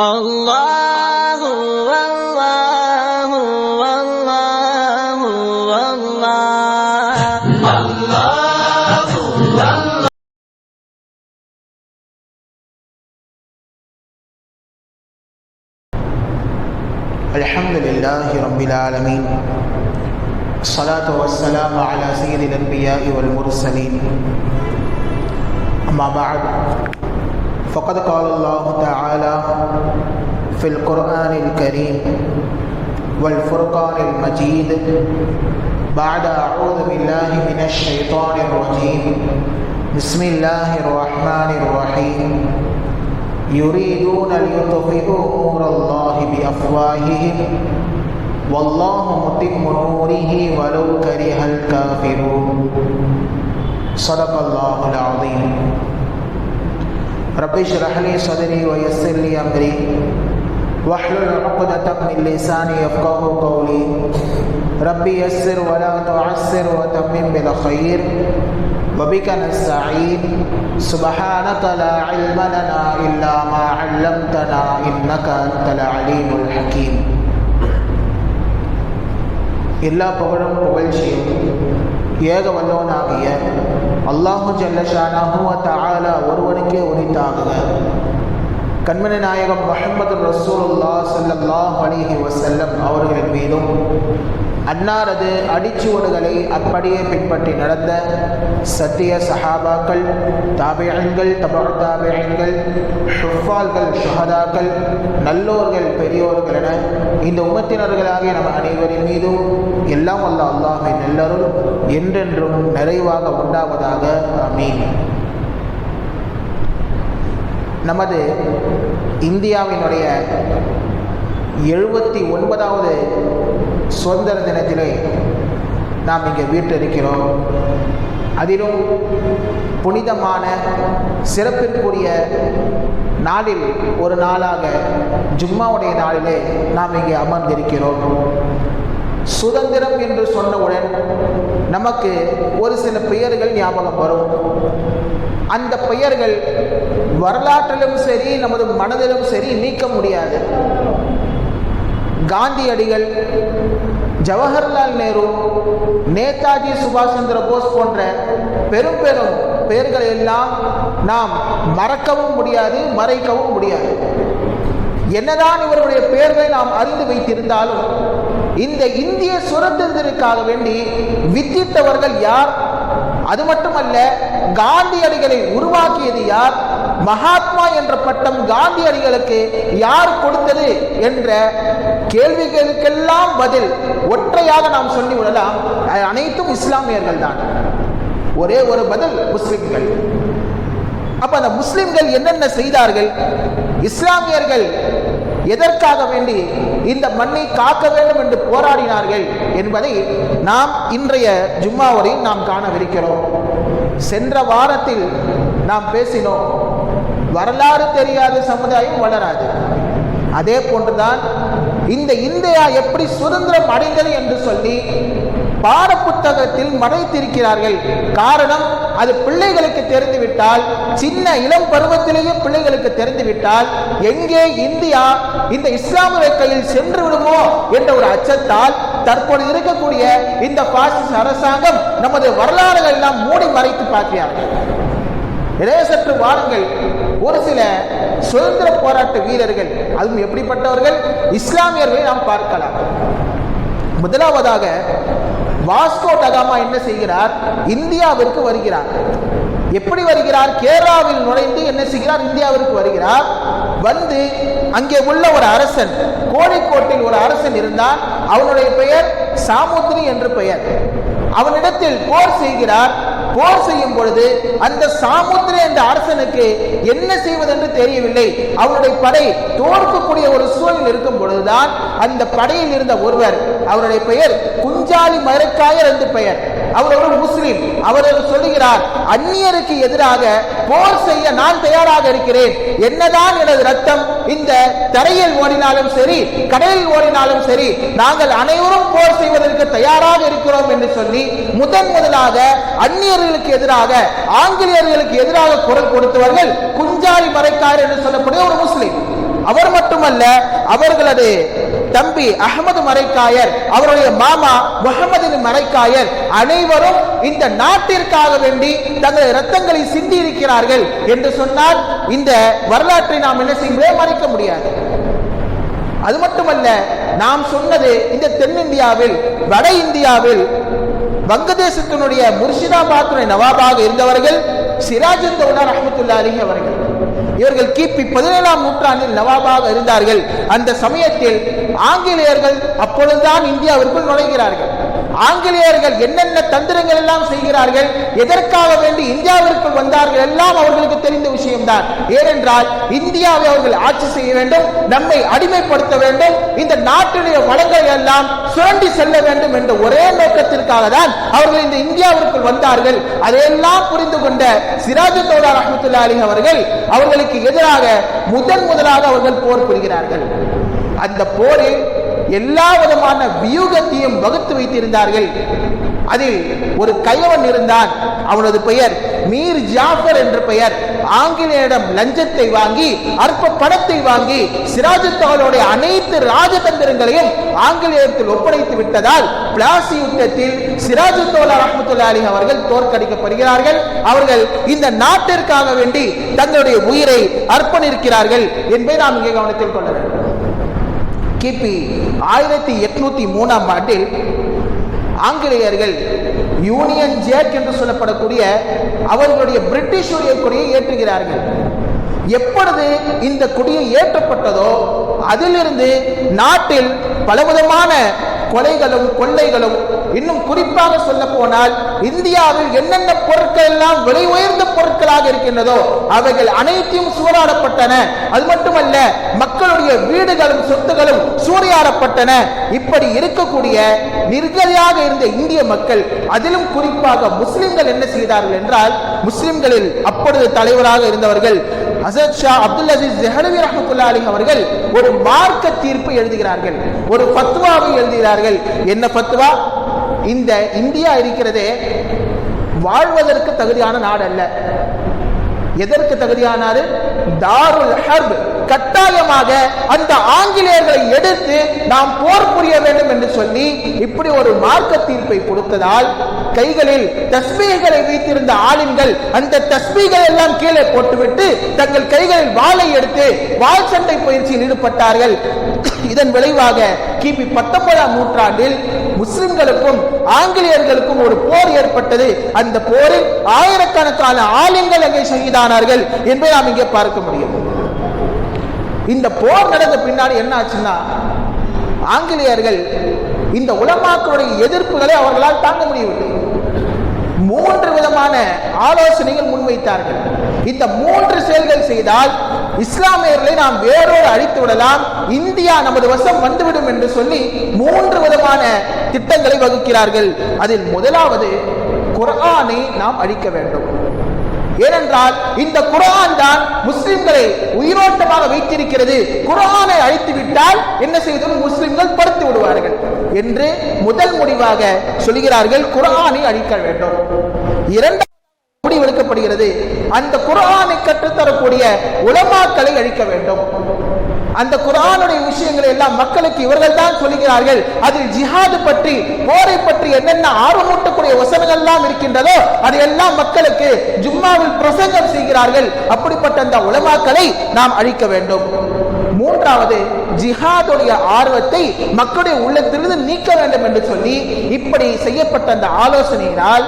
الله والله والله والله الحمد لله رب العالمين الصلاة والسلام على سيد الأنبياء والمرسلين أما بعد فقد قال الله تعالى في القرآن الكريم والفرقان المجيد بعد أعوذ بالله من الشيطان الرجيم. بسم الله الرحمن الرحيم. يريدون ليطفئوا نور الله بأفواههم. والله متم نوره ولو كره الكافرون. صدق الله العظيم. رب اشرح لي صدري ويسر لي أمري واحلل عقدة من لساني يفقه قولي ربي يسر ولا تعسر وتمم بالخير وبك نستعين سبحانك لا علم لنا إلا ما علمتنا إنك أنت العليم الحكيم எல்லா புகழும் புகழ்ச்சியும் ஏக வல்லோனாகிய அல்லாஹு ஜல்லஷானாஹு தஆலா ஒருவனுக்கே உரித்தாகுக கண்மணி நாயகம் முஹம்மது ரசூலுல்லா ஸல்லல்லாஹு அலைஹி வஸல்லம் அவர்கள் மீதும் அன்னாரது அடிச்சுவடுகளை அப்படியே பின்பற்றி நடந்த சத்திய சஹாபாக்கள் தாபியங்கள் தபால் தாபியங்கள் ஷுஃபால்கள் ஷுஹதாக்கள் நல்லோர்கள் பெரியோர்கள் என இந்த உமத்தினர்களாகிய நம் அனைவரின் மீதும் எல்லாம் வல்ல அல்லாஹின் நல்லரும் என்றென்றும் நிறைவாக உண்டாவதாக. அமீன் நமது இந்தியாவினுடைய எழுபத்தி ஒன்பதாவது சுதந்திர தினத்திலே நாம் இங்கே வீட்டிருக்கிறோம் அதிலும் புனிதமான சிறப்பிற்குரிய நாளில் ஒரு நாளாக ஜும்மாவுடைய நாளிலே நாம் இங்கே அமர்ந்திருக்கிறோம். சுதந்திரம் என்று சொன்னவுடன் நமக்கு ஒரு சில பெயர்கள் ஞாபகம் வரும். அந்த பெயர்கள் வரலாற்றிலும் சரி நமது மனதிலும் சரி நீக்க முடியாது. காந்தியடிகள் ஜவஹர்லால் நேரு நேதாஜி சுபாஷ் சந்திர போஸ் போன்ற பெரும் பெரும் பெயர்களை எல்லாம் நாம் மறக்கவும் முடியாது மறைக்கவும் முடியாது. என்னதான் இவருடைய பெயர்களை நாம் அறிந்து வைத்திருந்தாலும் இந்த இந்திய சுதந்திரத்திற்காக வேண்டி வித்திட்டவர்கள் யார்? அது மட்டுமல்ல காந்தியடிகளை உருவாக்கியது யார்? மகாத்மா என்ற பட்டம் காந்தியடிகளுக்கு யார் கொடுத்தது என்ற கேள்விகளுக்கெல்லாம் பதில் ஒற்றையாக நாம் சொல்லி விடலாம். அனைத்தும் இஸ்லாமியர்கள் தான். ஒரே ஒரு பதில் முஸ்லிம்கள். அப்ப அந்த முஸ்லிம்கள் என்னென்ன செய்தார்கள்? இஸ்லாமியர்கள் எதற்காக வேண்டி இந்த மண்ணை காக்க வேண்டும் என்று போராடினார்கள் என்பதை நாம் இன்றைய ஜும்மாவரை நாம் காணவிருக்கிறோம். சென்ற வாரத்தில் நாம் பேசினோம். வரலாறு தெரியாத சமுதாயம் வளராது. அதே போன்றுதான் இந்த இந்தியா எப்படி சுதந்திரம் அடைந்தது என்று சொல்லி பாட புத்தகத்தில் மறைத்திருக்கிறார்கள். காரணம் அது பிள்ளைகளுக்கு தெரிந்துவிட்டால் சின்ன இளம் பருவத்திலேயே பிள்ளைகளுக்கு தெரிந்துவிட்டால் எங்கே இந்தியா இந்த இஸ்லாமிய கையில் சென்று விடுமோ என்ற ஒரு அச்சத்தால் தற்போது இருக்கக்கூடிய இந்த பாசிஸ் அரசாங்கம் நமது வரலாறுகள் எல்லாம் மூடி மறைத்து பார்க்கிறார்கள். சற்று வாருங்கள். ஒரு சில சுதந்திர போராட்ட வீரர்கள் அதுவும் எப்படிப்பட்டவர்கள்? இஸ்லாமியர்களை நாம் பார்க்கலாம். முதலாவதாக வாஸ்கோ டகாமா என்ன செய்கிறார்? இந்தியாவிற்கு வருகிறார். எப்படி வருகிறார்? கேரளாவில் நுழைந்து என்ன செய்கிறார்? இந்தியாவிற்கு வருகிறார். வந்து அங்கே உள்ள ஒரு அரசன் கோழிக்கோட்டில் ஒரு அரசன் இருந்தான். அவனுடைய பெயர் சாமுத்ரி என்று பெயர். அவனிடத்தில் போர் செய்கிறார். போர் செய்யும் பொழுது அந்த சாமுத்திர என்ற அரசனுக்கு என்ன செய்வதென்று தெரியவில்லை. அவருடைய படை தோற்கக்கூடிய ஒரு சூழல் இருக்கும் பொழுதுதான் அந்த படையில் இருந்த ஒருவர் அவருடைய பெயர் குஞ்சாலி மரக்காயர் என்று பெயர். அவர் ஒரு முஸ்லிம். அவர் சொல்லுகிறார் அந்நியருக்கு எதிராக போர் செய்ய நான் தயாராக இருக்கிறேன். என்னதான் எனது ரத்தம் இந்த தரையில் ஓடினாலும் சரி கடலில் ஓடினாலும் சரி நாங்கள் அனைவரும் போர் செய்வதற்கு தயாராக இருக்கிறோம் என்று சொல்லி முதன் முதலாக அந்நியர்களுக்கு எதிராக ஆங்கிலேயர்களுக்கு எதிராக குரல் கொடுத்தவர்கள் குஞ்சாலி மறைக்கார் என்று சொல்லக்கூடிய ஒரு முஸ்லிம். அவர் மட்டுமல்ல அவர்களது தம்பி அகமது மரைக்காயர் அவருடைய மாமா முகமது மரைக்காயர் அனைவரும் இந்த நாட்டிற்காக வேண்டி தங்கள் ரத்தங்களை சிந்தி இருக்கிறார்கள் என்று சொன்னால் இந்த வரலாற்றை நாம் என்ன செய்யவே மறைக்க முடியாது. அது மட்டுமல்ல நாம் சொன்னது இந்த தென்னிந்தியாவில் வட இந்தியாவில் வங்கதேசத்தினுடைய முர்ஷிதாபாத்துடைய நவாபாக இருந்தவர்கள் சிராஜுத்தௌலா ரஹமத்துல்லா அலிஹி அவர்கள். இவர்கள் கிபி பதினேழாம் நூற்றாண்டில் நவாபாக இருந்தார்கள். அந்த சமயத்தில் ஆங்கிலேயர்கள் அப்பொழுதுதான் இந்தியாவிற்குள் நுழைகிறார்கள். ஆங்கிலேயர்கள் என்னென்ன தந்திரங்கள் எல்லாம் செய்கிறார்கள் எதற்காக வேண்டி இந்தியாவிற்குள் வந்தார்கள் எல்லாம் அவர்களுக்கு தெரிந்த விஷயம்தான். ஏனென்றால் இந்தியாவை அவர்கள் ஆட்சி செய்ய வேண்டும் நம்மை அடிமைப்படுத்த வேண்டும் இந்த நாட்டினுடைய வளங்கள் எல்லாம் சுரண்டி செல்ல வேண்டும் என்ற ஒரே நோக்கத்திற்காக தான் அவர்கள் இந்த இந்தியாவிற்குள் வந்தார்கள். அதையெல்லாம் புரிந்து கொண்ட சிராஜு தோடா ரஹமத்துல்லா அலி அவர்கள் அவர்களுக்கு எதிராக முதன் முதலாக அவர்கள் போர் புரிகிறார்கள். அந்த போரில் எல்லா விதமான வியூகத்தையும் வகுத்து வைத்திருந்தார்கள். அதில் ஒரு கையவன் இருந்தான். அவனது பெயர் மீர் ஜாஃபர் என்ற பெயர். ஆங்கிலேயரிடம் லஞ்சத்தை வாங்கி அற்ப பணத்தை வாங்கி சிராஜத்தாலுடைய அனைத்து ராஜதந்திரங்களையும் ஆங்கிலேயத்தில் ஒப்படைத்து விட்டதால் பிளாசி யுத்தத்தில் சிராஜத்தோலா ரஹமத்துல்லா அலி அவர்கள் தோற்கடிக்கப்படுகிறார்கள். அவர்கள் இந்த நாட்டிற்காக வேண்டி தங்களுடைய உயிரை அர்ப்பணிக்கிறார்கள் என்பதை நாம் இங்கே கவனத்தில் கொள்ள வேண்டும். கிபி ஆயிரத்தி எட்நூத்தி மூணாம் ஆண்டில் ஆங்கிலேயர்கள் யூனியன் ஜேக் என்று சொல்லப்படக்கூடிய அவர்களுடைய பிரிட்டிஷுடைய கொடியை ஏற்றுகிறார்கள். எப்பொழுது இந்த கொடியை ஏற்றப்பட்டதோ அதிலிருந்து நாட்டில் பலவிதமான கொலைகளும் கொள்ளைகளும் இன்னும் குறிப்பாக சொல்ல போனால் இந்தியாவில் என்னென்ன பொருட்கள் எல்லாம் விலை உயர்ந்த பொருட்களாக இருக்கின்றதோ அவைகள் அனைத்தையும் சூறாடப்பட்டன அது மட்டுமல்ல மக்களுடைய வீடுகளும் சொத்துகளும் சூறையாடப்பட்டன. இப்படி இருக்கக்கூடிய நிர்கதியாக இருந்த இந்திய மக்கள் அதிலும் குறிப்பாக முஸ்லிம்கள் என்ன செய்தார்கள் என்றால் முஸ்லிம்களில் அப்பொழுது தலைவராக இருந்தவர்கள் அசத் ஷா அப்துல் அசீஸ் ஜெஹனவி ரஹமத்துல்லா அலி அவர்கள் ஒரு மார்க்க தீர்ப்பு எழுதுகிறார்கள். ஒரு ஃபத்வாவை எழுதுகிறார்கள். என்ன ஃபத்வா? இந்த இந்தியா இருக்கிறதே வாழ்வதற்கு தகுதியான நாடு அல்ல எதற்கு தகுதியானாரு தாருல் ஹர்ப். கட்டாயமாக அந்த ஆங்கிலேயர்களை எடுத்து நாம் போர் புரிய வேண்டும் என்று சொல்லி இப்படி ஒரு மார்க்க தீர்ப்பை கொடுத்ததால் கைகளில் தஸ்மீகளை வைத்திருந்த ஆளுங்கள் அந்த தஸ்மீகள் எல்லாம் கீழே போட்டுவிட்டு தங்கள் கைகளில் வாளை எடுத்து வாள் சண்டை பயிற்சியில் ஈடுபட்டார்கள். இதன் விளைவாக கிபி பத்தொன்பதாம் நூற்றாண்டில் முஸ்லிம்களுக்கும் ஆங்கிலேயர்களுக்கும் ஒரு போர் ஏற்பட்டது. அந்த போரில் ஆயிரக்கணக்கான ஆளுங்கள் அங்கே செய்தானார்கள் என்பதை நாம் இங்கே பார்க்க முடியும். இந்த போர் நடந்த பின்னாடி என்ன ஆச்சுன்னா ஆங்கிலேயர்கள் இந்த உலமாக்களுடைய எதிர்ப்புகளை அவர்களால் தாங்க முடியவில்லை. மூன்று விதமான ஆலோசனைகள் முன்வைத்தார்கள். இந்த மூன்று செயல்கள் செய்தால் இஸ்லாமியர்களை நாம் வேறோடு அழித்து விடலாம் இந்தியா நமது வசம் வந்துவிடும் என்று சொல்லி மூன்று விதமான திட்டங்களை வகுக்கிறார்கள். அதில் முதலாவது குர்ஆனை நாம் அழிக்க வேண்டும். ஏனென்றால் இந்த குரான் தான் முஸ்லிம்களை உயிரோட்டமாக வைத்திருக்கிறது. குரானை அழித்து விட்டால் என்ன செய்தும் முஸ்லிம்கள் படுத்து விடுவார்கள் என்று முதல் முடிவாக சொல்கிறார்கள் குரானை அழிக்க வேண்டும். இரண்டாவது முடிவெடுக்கப்படுகிறது. அந்த குரானை கற்றுத்தரக்கூடிய உலமாக்களை அழிக்க வேண்டும். அந்த குரானுடைய விஷயங்களை எல்லாம் மக்களுக்கு இவர்கள் தான் சொல்லுகிறார்கள். அதில் ஜிஹாது பற்றி போரை பற்றி என்னென்ன ஆர்வமூட்டக்கூடிய வசனங்கள் எல்லாம் இருக்கின்றதோ அதையெல்லாம் மக்களுக்கு ஜும்மாவில் பிரசங்கம் செய்கிறார்கள். அப்படிப்பட்ட அந்த உலமாக்களை நாம் அழிக்க வேண்டும். மூன்றாவது ஜிஹாதுடைய ஆர்வத்தை மக்களுடைய உள்ளத்திலிருந்து நீக்க வேண்டும் என்று சொல்லி இப்படி செய்யப்பட்ட அந்த ஆலோசனையினால்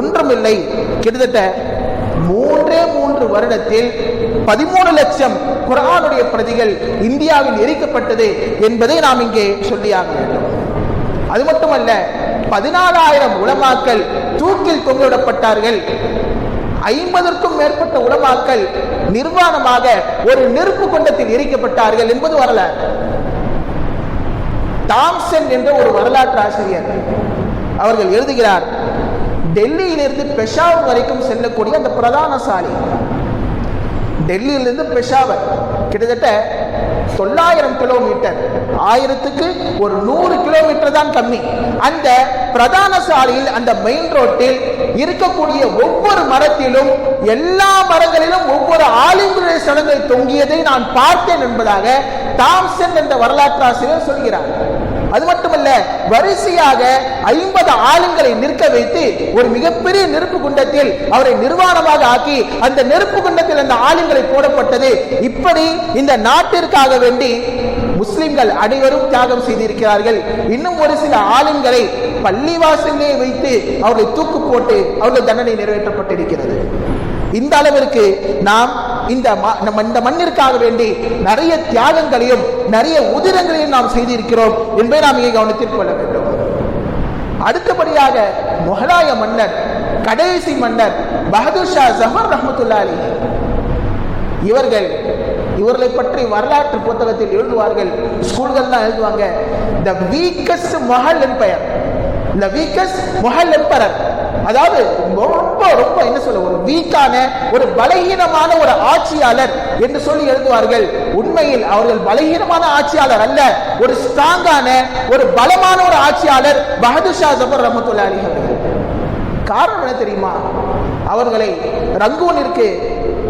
ஒன்றுமில்லை. கிட்டத்தட்ட மூன்றே மூன்று வருடத்தில் பதிமூணு லட்சம் குரானுடைய பிரதிகள் இந்தியாவில் எரிக்கப்பட்டது என்பதை நாம் இங்கே சொல்லியாக வேண்டும். அது மட்டுமல்ல பதினாலாயிரம் உலமாக்கள் தூக்கில் தொங்கிவிடப்பட்டார்கள். ஐம்பதற்கும் மேற்பட்ட உலமாக்கள் நிர்வாணமாக ஒரு நெருப்பு குண்டத்தில் எரிக்கப்பட்டார்கள் என்பது வரலாறு. தாம்சன் என்ற ஒரு வரலாற்று ஆசிரியர் அவர்கள் எழுதுகிறார் டெல்லியிலிருந்து பெஷாவூர் வரைக்கும் செல்லக்கூடிய அந்த பிரதான சாலை டெல்லியிலிருந்து பெஷாவர். கிட்டத்தட்ட தொள்ளாயிரம் கிலோமீட்டர். ஆயிரத்துக்கு ஒரு நூறு கிலோமீட்டர் தான் கம்மி. அந்த பிரதான சாலையில் அந்த மெயின் ரோட்டில் இருக்கக்கூடிய ஒவ்வொரு மரத்திலும் எல்லா மரங்களிலும் ஒவ்வொரு ஆலிம்புடைய சடங்கை தொங்கியதை நான் பார்த்தேன் என்பதாக தாம்சன் என்ற வரலாற்று ஆசிரியர் சொல்கிறார். அது மட்டுமல்ல வரிசையாக ஐம்பது ஆளுங்களை நிற்க வைத்து ஒரு மிகப்பெரிய நெருப்பு குண்டத்தில் அவரை நிர்வாணமாக ஆக்கி அந்த நெருப்பு குண்டத்தில் அந்த ஆளுங்களை போடப்பட்டது. இப்படி இந்த நாட்டிற்காக வேண்டி முஸ்லிம்கள் அனைவரும் தியாகம் செய்திருக்கிறார்கள். இன்னும் ஒரு சில ஆளுங்களை பள்ளிவாசலே வைத்து அவர்களை தூக்கு போட்டு அவர்கள் தண்டனை நிறைவேற்றப்பட்டிருக்கிறது. இந்த அளவிற்கு நாம் இந்த நம்ம இந்த மண்ணிற்காக வேண்டி நிறைய தியாகங்களையும் நிறைய உதிரங்களையும் நாம் செய்திருக்கிறோம் என்பதை நாம் இங்கே கவனத்தில் கொள்ள வேண்டும். அடுத்தபடியாக முகலாய மன்னர் கடைசி மன்னர் பகதூர் ஷா ஜஃபர் இவர்கள் இவர்களை பற்றி வரலாற்று புத்தகத்தில் எழுதுவார்கள் ஸ்கூல்கள் தான் எழுதுவாங்க. The weakest Mughal empire the weakest Mughal emperor அதாவது ரொம்ப ரொம்ப என்ன சொல்ல ஒரு வீக்கான ஒரு பலகீனமான ஒரு ஆட்சியாளர் என்று சொல்லி எழுதுவார்கள். உண்மையில் அவர்கள் பலகீனமான ஆட்சியாளர் அல்ல. ஒரு ஸ்ட்ராங்கான ஒரு பலமான ஒரு ஆட்சியாளர் பகதூர் ஷா ஜபர் ரமத்துல்லா அலி அவர்கள். காரணம் என்ன தெரியுமா? அவர்களை ரங்கூனிற்கு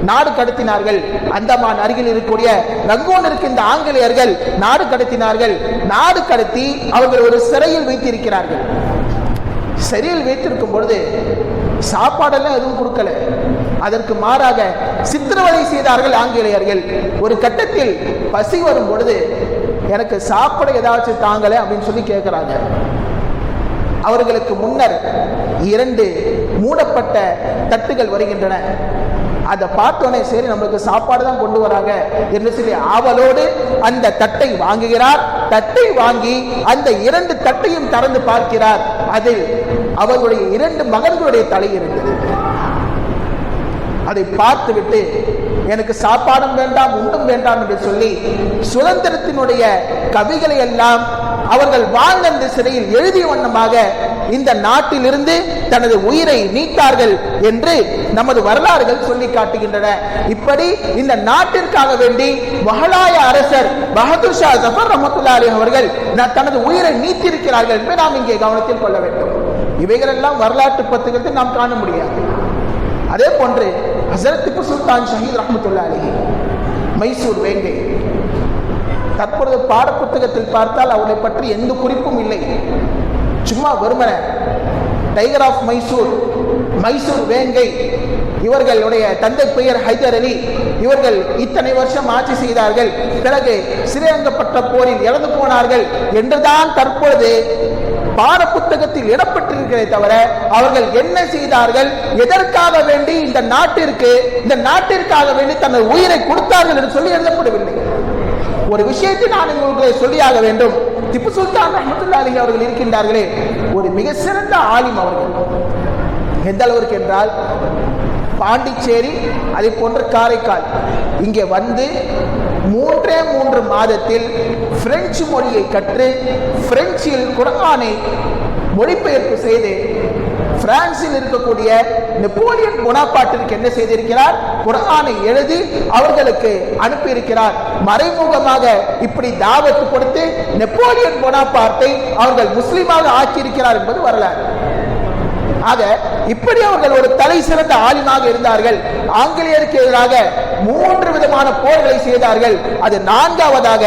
நாடு கடத்தினார்கள். அந்தமான் அருகில் இருக்கக்கூடிய ரங்கோனிற்கு இந்த ஆங்கிலேயர்கள் நாடு கடத்தினார்கள். நாடு கடத்தி அவர்கள் ஒரு சிறையில் வைத்திருக்கிறார்கள். சிறையில் வைத்திருக்கும் பொழுது சாப்பாடெல்லாம் எதுவும் கொடுக்கல. அதற்கு மாறாக சித்திரவதை செய்தார்கள் ஆங்கிலேயர்கள். ஒரு கட்டத்தில் பசி வரும் பொழுது எனக்கு சாப்பிட ஏதாச்சும் தாங்கல அப்படின்னு சொல்லி கேட்கிறாங்க. அவர்களுக்கு முன்னர் இரண்டு மூடப்பட்ட தட்டுகள் வருகின்றன. அதை பார்த்தோன்னே சரி நம்மளுக்கு சாப்பாடு தான் கொண்டு வராங்க என்று சொல்லி ஆவலோடு அந்த தட்டை வாங்குகிறார். தட்டை வாங்கி அந்த இரண்டு தட்டையும் திறந்து பார்க்கிறார். அதில் அவர்களுடைய இரண்டு மகன்களுடைய தலை இருந்தது. அதை பார்த்துவிட்டு எனக்கு சாப்பாடும் வேண்டாம் உண்டும் வேண்டாம் என்று சொல்லி சுதந்திரத்தினுடைய கவிகளை எல்லாம் அவர்கள் வாழ்ந்த இந்த சிறையில் எழுதிய வண்ணமாக இந்த நாட்டிலிருந்து தனது உயிரை நீத்தார்கள் என்று நமது வரலாறுகள் சொல்லி காட்டுகின்றன. இப்படி இந்த நாட்டிற்காக வேண்டி மகளாய அரசர் பகதூர் ஷா ஜஃபர் ரஹமத்துல்லா அலி அவர்கள் தனது உயிரை நீத்திருக்கிறார்கள் என்பதை நாம் இங்கே கவனத்தில் கொள்ள வேண்டும். இவைகளெல்லாம் வரலாற்று பத்துகிறது நாம் காண முடியாது. அதே போன்று ஹசரத் திப்பு சுல்தான் ஷஹீத் ரஹமத்துல்லா மைசூர் வேங்கை. தற்பொழுது பாடப்புத்தகத்தில் பார்த்தால் அவரை பற்றி எந்த குறிப்பும் இல்லை. சும்மா வெறுமன. டைகர் ஆஃப் மைசூர் மைசூர் வேங்கை இவர்களுடைய தந்தை பெயர் ஹைதர் அலி. இவர்கள் இத்தனை வருஷம் ஆட்சி செய்தார்கள். பிறகு சிறையங்கப்பட்ட போரில் இறந்து போனார்கள் என்றுதான் தற்பொழுது பாடப்புத்தகத்தில் இடப்பட்டிருக்கிறதே தவிர அவர்கள் என்ன செய்தார்கள்? எதற்காக வேண்டி இந்த நாட்டிற்கு இந்த நாட்டிற்காக வேண்டி தனது உயிரை கொடுத்தார்கள் என்று சொல்லி எழுதப்படவில்லை. ஒரு விஷயத்தை நான் உங்களுக்கு சொல்லியாக வேண்டும். திப்பு சுல்தான் ரஹமத்துல்லா அலி அவர்கள் இருக்கின்றார்களே ஒரு மிக சிறந்த ஆலிம் அவர்கள். எந்த அளவிற்கு என்றால் பாண்டிச்சேரி அதை போன்ற காரைக்கால். இங்கே வந்து மூன்றே மூன்று மாதத்தில் பிரெஞ்சு மொழியை கற்று பிரெஞ்சில் குரானை மொழிபெயர்ப்பு செய்து பிரான்சில் இருக்கக்கூடிய நெப்போலியன் பொனாபாட்டிற்கு என்ன செய்திருக்கிறார்? குரானை எழுதி அவர்களுக்கு அனுப்பியிருக்கிறார். மறைமுகமாக இப்படி தாவத்து கொடுத்து நெப்போலியன் பொனாபாட்டை அவர்கள் முஸ்லீமாக ஆக்கியிருக்கிறார் என்பது வரலாறு. ஆக இப்படி அவர்கள் ஒரு தலை சிறந்த ஆலிமாக இருந்தார்கள். ஆங்கிலேயருக்கு எதிராக மூன்று விதமான போர்களை செய்தார்கள். அது நான்காவதாக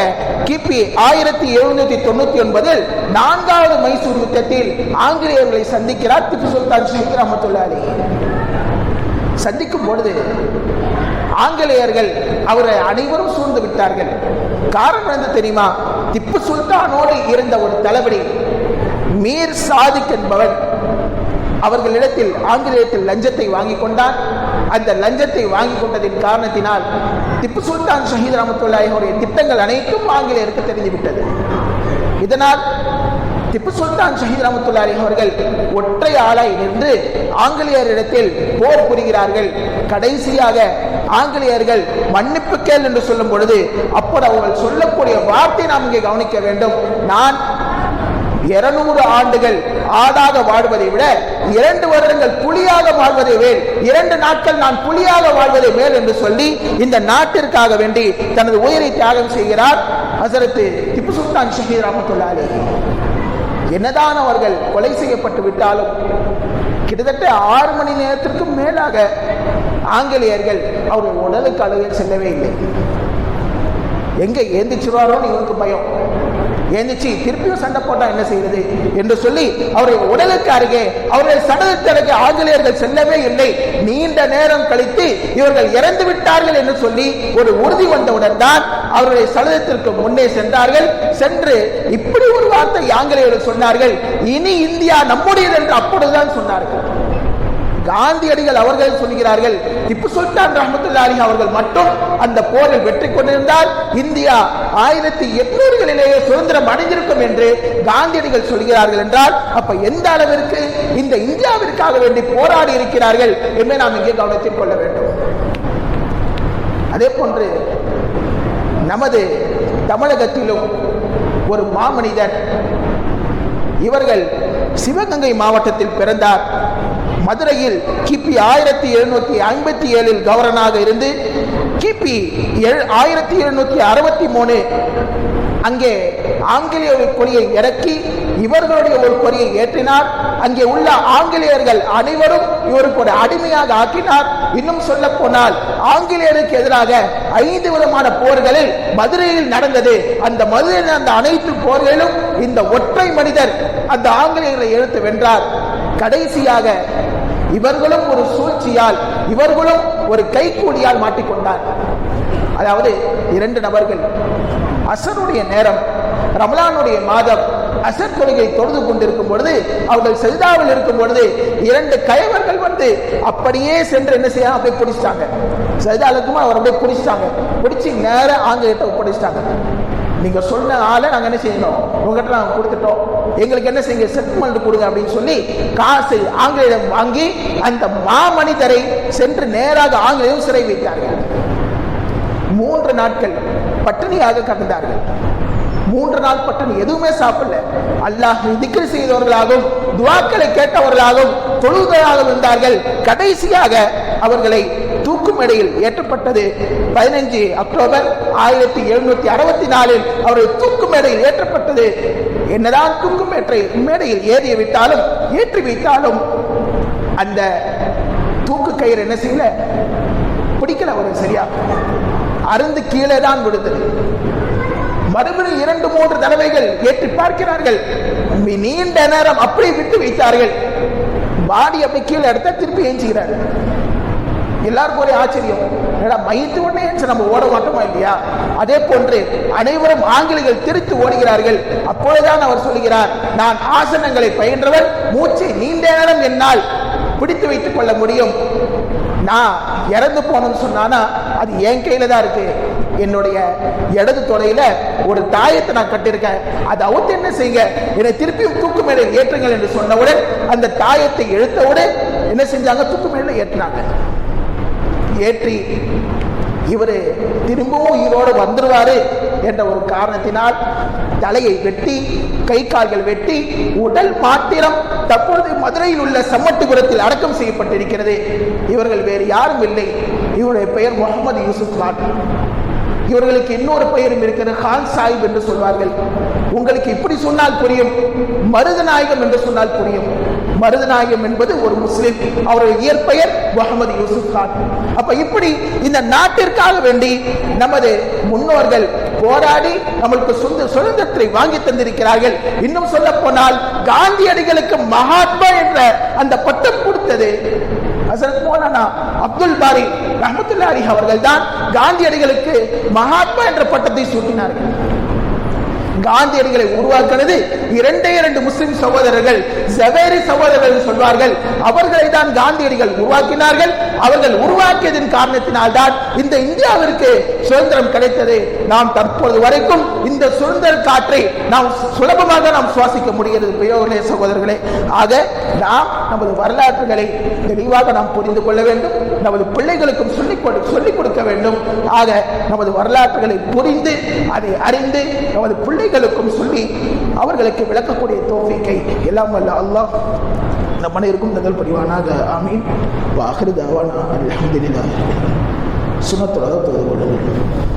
கிபி ஆயிரத்தி எழுநூத்தி தொண்ணூத்தி ஒன்பதில் நான்காவது மைசூர் யுத்தத்தில் ஆங்கிலேயர்களை சந்திக்கிறார் திப்பு சுல்தான் ஷஹீத் ரஹமத்துல்லா சந்திக்கும் பொழுது ஆங்கிலேயர்கள் அவரை அனைவரும் சூழ்ந்து விட்டார்கள். காரணம் என்ன தெரியுமா? திப்பு சுல்தானோடு இருந்த ஒரு தளபதி மீர் சாதிக் என்பவன் அவர்களிடத்தில் ஆங்கிலேயத்தில் லஞ்சத்தை வாங்கி கொண்டான். அந்த லஞ்சத்தை வாங்கி கொண்டதின் காரணத்தினால் திப்பு சுல்தான் ஷஹீத் ரஹமத்துல்லாஹினுடைய திட்டங்கள் அனைத்தும் ஆங்கிலேயருக்கு தெரிந்துவிட்டது. இதனால் திப்பு சுல்தான் ஷஹீத் ரஹமத்துல்லாஹி அவர்கள் ஒற்றை ஆளாய் நின்று ஆங்கிலேயரிடத்தில் போர் புரிகிறார்கள். கடைசியாக ஆங்கிலேயர்கள் மன்னிப்பு கேள் என்று சொல்லும் பொழுது அப்போது அவர்கள் சொல்லக்கூடிய வார்த்தை நாம் இங்கே கவனிக்க வேண்டும். நான் இருநூறு ஆண்டுகள் ஆடாக வாழ்வதை விட இரண்டு வருடங்கள் புலியாக வாழ்வதை மேல் இரண்டு நாட்கள் நான் புலியாக வாழ்வதை மேல் என்று சொல்லி இந்த நாட்டிற்காக வேண்டி தனது உயிரை தியாகம் செய்கிறார் ஹசரத்து திப்பு சுல்தான் ஷஹீர் ரஹமத்துல்லா என்னதான் அவர்கள் கொலை செய்யப்பட்டு விட்டாலும் கிட்டத்தட்ட ஆறு மணி நேரத்திற்கும் மேலாக ஆங்கிலேயர்கள் அவருடைய உடலுக்கு அளவில் செல்லவே இல்லை. எங்க ஏந்திச்சிருவாரோன்னு இவனுக்கு பயம். ஏந்திச்சு திருப்பியும் சண்டை போட்டா என்ன செய்யறது என்று சொல்லி அவருடைய உடலுக்கு அருகே அவருடைய சடலத்திற்கு ஆங்கிலேயர்கள் செல்லவே இல்லை. நீண்ட நேரம் கழித்து இவர்கள் இறந்து விட்டார்கள் என்று சொல்லி ஒரு உறுதி வந்தவுடன் தான் அவருடைய சடலத்திற்கு முன்னே சென்றார்கள். சென்று இப்படி ஒரு வார்த்தை ஆங்கிலேயர்கள் சொன்னார்கள். இனி இந்தியா நம்முடையது என்று அப்பொழுதுதான் சொன்னார்கள். காந்தியடிகள் அவர்கள் சொல்கிறார்கள். திப்பு சுல்தான் ரஹமத்துல்லாஹி அவர்கள் மட்டும் அந்த போரில் வெற்றி கொண்டிருந்தால் இந்தியா ஆயிரத்தி எட்நூறுகளிலேயே சுதந்திரம் அடைந்திருக்கும் என்று காந்தியடிகள் சொல்கிறார்கள் என்றால் அப்ப எந்த அளவிற்கு இந்த இந்தியாவிற்காக வேண்டி போராடி இருக்கிறார்கள் என்று நாம் இங்கே கவனத்தில் கொள்ள வேண்டும். அதே போன்று நமது தமிழகத்திலும் ஒரு மாமனிதர் இவர்கள் சிவகங்கை மாவட்டத்தில் பிறந்தார். மதுரையில் கிபி ஆயிரத்தி எழுநூத்தி ஐம்பத்தி ஏழில் கவர்னராக இருந்து கிபி ஆயிரத்தி எழுநூத்தி அறுபத்தி மூணு அங்கே ஆங்கிலேய கொடியை இறக்கி இவர்களுடைய ஒரு கொடியை ஏற்றினார். அங்கே உள்ள ஆங்கிலேயர்கள் அனைவரும் இவருக்கு ஒரு அடிமையாக ஆக்கினார். இன்னும் சொல்ல போனால் ஆங்கிலேயருக்கு எதிராக ஐந்து விதமான போர்களில் மதுரையில் நடந்தது. அந்த மதுரையில் நடந்த அனைத்து போர்களிலும் இந்த ஒற்றை மனிதர் அந்த ஆங்கிலேயர்களை எழுத்து வென்றார். கடைசியாக இவர்களும் ஒரு சூழ்ச்சியால் இவர்களும் ஒரு கைக்கூலியால் மாட்டிக்கொண்டார். அதாவது இரண்டு நபர்கள் அசருடைய நேரம் ரமலானுடைய மாதம் அசர் தொழுகை தொழுது கொண்டிருக்கும் பொழுது அவர்கள் செல்தாவில் இருக்கும் பொழுது இரண்டு கயவர்கள் வந்து அப்படியே சென்று என்ன செய்ய அப்படியே பிடிச்சிட்டாங்க செல்தாலுக்கும் அவர் அப்படியே பிடிச்சிட்டாங்க பிடிச்சி நேரம் ஆங்கிலத்தை ஒப்படைச்சிட்டாங்க. நீங்க சொன்ன ஆளை நாங்க என்ன செய்யணும்? உங்ககிட்ட நாங்க கொடுத்துட்டோம். எங்களுக்கு என்ன செய்யுங்க? செட்டில்மெண்ட் கொடுங்க அப்படின்னு சொல்லி காசை ஆங்கிலேயம் வாங்கி அந்த மாமனிதரை சென்று நேராக ஆங்கிலேயம் சிறை வைத்தார்கள். மூன்று நாட்கள் பட்டினியாக கடந்தார்கள். மூன்று நாள் பட்டன் எதுவுமே சாப்பிடல. அல்லாஹ் திக்ரு செய்தவர்களாகவும் துவாக்களை கேட்டவர்களாகவும் தொழுகையாகவும் இருந்தார்கள். கடைசியாக அவர்களை தூக்கு மேடையில் ஏற்றப்பட்டது. பதினஞ்சு அக்டோபர் ஆயிரத்தி எழுநூத்தி அறுபத்தி நாலில் அவர்கள் தூக்கு மேடையில் ஏற்றப்பட்டது. என்னதான் தூக்கு மேற்றை மேடையில் ஏறிய விட்டாலும் ஏற்றி வைத்தாலும் அந்த தூக்கு கயிறு என்ன செய்யல? பிடிக்கல ஒரு சரியா. அருந்து கீழே தான் விடுதது மறுபடியும் இரண்டு மூன்று தடவைகள் ஏற்றி பார்க்கிறார்கள். நீண்ட நேரம் அப்படி விட்டு வைத்தார்கள். பாடி அப்படி கீழே எடுத்த திருப்பி ஏஞ்சுகிறார்கள் எல்லாருக்கும் ஒரே ஆச்சரியம். என்னடா மயித்து உடனே என்று நம்ம ஓட மாட்டோமா இல்லையா? அதே போன்று அனைவரும் ஆங்கிலேயர்கள் திருத்து ஓடுகிறார்கள். அப்பொழுதுதான் அவர் சொல்லுகிறார் நான் ஆசனங்களை பயின்றவர் மூச்சை நீண்ட நேரம் என்னால் பிடித்து வைத்துக் கொள்ள முடியும். நான் இறந்து போனோம்னு சொன்னானா அது என் கையில தான் இருக்கு. என்னுடைய இடது தொடையில ஒரு தாயத்தை நான் கட்டியிருக்கேன். அதை அவுத்து என்ன செய்யுங்க? என்னை திருப்பியும் தூக்கு மேடையில் ஏற்றுங்கள் என்று சொன்னவுடன் அந்த தாயத்தை எழுத்தவுடன் என்ன செஞ்சாங்க? தூக்கு மேடையில் ஏற்றினாங்க. ஏற்றி இவர் திரும்பவும் உயிரோடு வந்துடுவார் என்ற ஒரு காரணத்தினால் தலையை வெட்டி கை கால்கள் வெட்டி உடல் மாத்திரம் தற்பொழுது மதுரையில் உள்ள சம்மட்டுபுரத்தில் அடக்கம் செய்யப்பட்டிருக்கிறது. இவர்கள் வேறு யாரும் இல்லை. இவருடைய பெயர் முகமது யூசுப் கான். இவர்களுக்கு இன்னொரு பெயரும் இருக்கிறது ஹான் சாஹிப் என்று சொல்வார்கள். உங்களுக்கு இப்படி சொன்னால் புரியும். மருதநாயகம் என்று சொன்னால் புரியும். மருதநாயகம் என்பது ஒரு முஸ்லிம். அவருடைய இயற்பெயர் முகமது யூசுப் கான். அப்ப இப்படி இந்த நாட்டிற்காக வேண்டி நமது முன்னோர்கள் போராடி நம்மளுக்கு சொந்த சுதந்திரத்தை வாங்கி தந்திருக்கிறார்கள். இன்னும் சொல்ல போனால் காந்தியடிகளுக்கு மகாத்மா என்ற அந்த பட்டம் கொடுத்தது அப்துல் பாரி ரஹமத்துல்லாரி அவர்கள் தான் காந்தியடிகளுக்கு மகாத்மா என்ற பட்டத்தை சூட்டினார்கள். காந்தியடிகளை உருவாக்கினது இரண்டே இரண்டு முஸ்லிம் சகோதரர்கள் ஜவேரி சகோதரர்கள் சொல்வார்கள். அவர்களை தான் காந்தியடிகள் உருவாக்கினார்கள். அவர்கள் உருவாக்கியதன் காரணத்தினால் தான் இந்த இந்தியாவிற்கு சுதந்திரம் கிடைத்தது. நாம் தற்போது வரைக்கும் இந்த சுதந்திர காற்றை நாம் சுலபமாக நாம் சுவாசிக்க முடிகிறது பெரியோர்களே சகோதரர்களே. ஆக நாம் நமது வரலாற்றுகளை தெளிவாக நாம் புரிந்து கொள்ள வேண்டும். நமது பிள்ளைகளுக்கும் சொல்லிக் கொடு சொல்லிக் கொடுக்க வேண்டும். ஆக நமது வரலாற்றுகளை புரிந்து அதை அறிந்து நமது மக்களுக்கும் சொல்லி அவர்களுக்கு விளக்கக்கூடிய தோஃபிக்கை எல்லாம் வல்ல அல்லாஹ் நம் அனைவருக்கும் நகல் புரிவானாக. ஆமீன். வாஹிரு தாவானா. சுனத்துலக தொழுது கொள்ள வேண்டும்